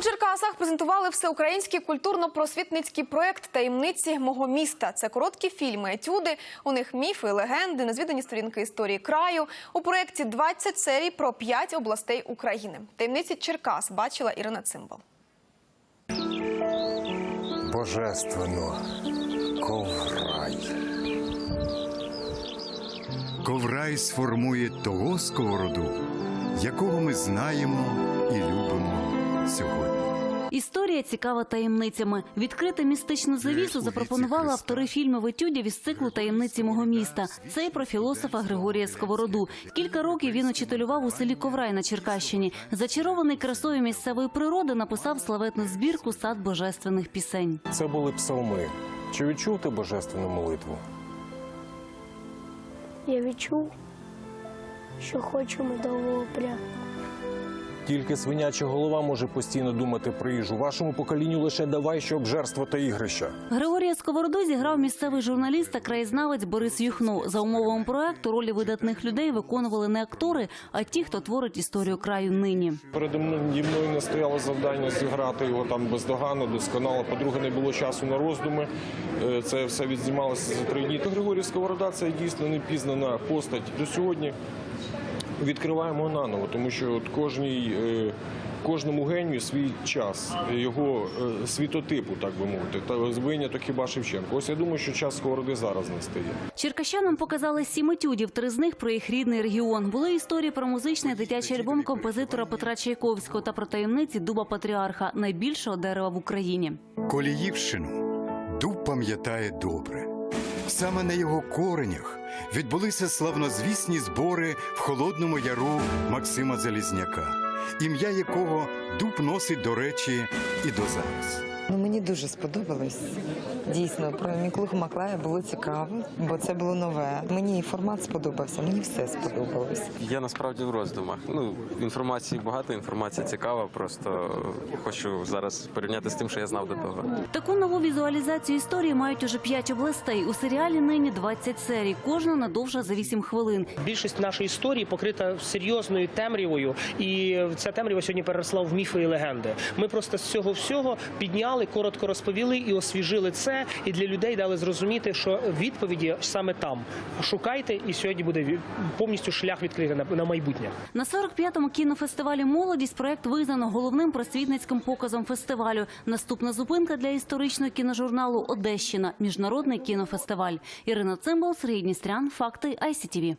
У Черкасах презентували всеукраїнський культурно-просвітницький проект таємниці мого міста. Це короткі фільми, етюди. У них міфи, легенди, незвідані сторінки історії краю. У проєкті 20 серій про 5 областей України. Таємниці Черкас бачила Ірина Цимбал. Божественно. Коврай. Коврай сформує того сковороду, якого ми знаємо і любимо сьогодні. Історія цікава таємницями. Відкрити містичну завісу запропонували автори фільмів етюдів із циклу таємниці мого міста. Це про філософа Григорія Сковороду. Кілька років він очітелював у селі Коврай на Черкащині. Зачарований красою місцевої природи написав славетну збірку сад божественних пісень. Це були псалми. Чи відчув ти божественну молитву? Я відчув, що хочу медового прямо. Тільки свиняча голова може постійно думати про їжу. Вашому поколінню лише давай, що обжерство та ігрища. Григорія Сковороду зіграв місцевий журналіст та краєзнавець Борис Юхно. За умовами проекту ролі видатних людей виконували не актори, а ті, хто творить історію краю нині. Передо мною не стояло завдання зіграти його там бездоганно, досконало. По-друге, не було часу на роздуми. Е, Це все відзнімалося за три дні. Григорій Сковорода це дійсно непізнана постать. До сьогодні відкриваємо наново, тому що от кожній. е, Кожному генію свій час, його е, світотипу, так би мовити, та виняток хіба Шевченко. Ось я думаю, що час сковороди зараз настає. Черкащанам показали сім етюдів, три з них про їх рідний регіон. Були історії про музичний дитячий альбом композитора Петра Чайковського та про таємниці дуба патріарха, найбільшого дерева в Україні. Коліївщину дуб пам'ятає добре. Саме на його коренях відбулися славнозвісні збори в холодному яру Максима Залізняка, ім'я якого дуб носить до речі і до зараз. Ну, мені дуже сподобалось. Дійсно, про Міклуху Маклая було цікаво, бо це було нове. Мені і формат сподобався, мені все сподобалось. Я насправді в роздумах. Ну інформації багато, інформація цікава. Просто хочу зараз порівняти з тим, що я знав до того. Таку нову візуалізацію історії мають уже п'ять областей. У серіалі нині 20 серій, кожна не довша за 8 хвилин. Більшість нашої історії покрита серйозною темрявою, і ця темрява сьогодні переросла в міфи і легенди. Ми просто з цього всього підняли, коротко розповіли і освіжили це. І для людей дали зрозуміти, що відповіді саме там. Шукайте, і сьогодні буде повністю шлях відкритий на майбутнє. На 45-му кінофестивалі Молодість проект визнано головним просвітницьким показом фестивалю. Наступна зупинка для історичного кіножурналу Одещина міжнародний кінофестиваль. Ірина Цимбал, Сергій Дністрян, факти ICTV.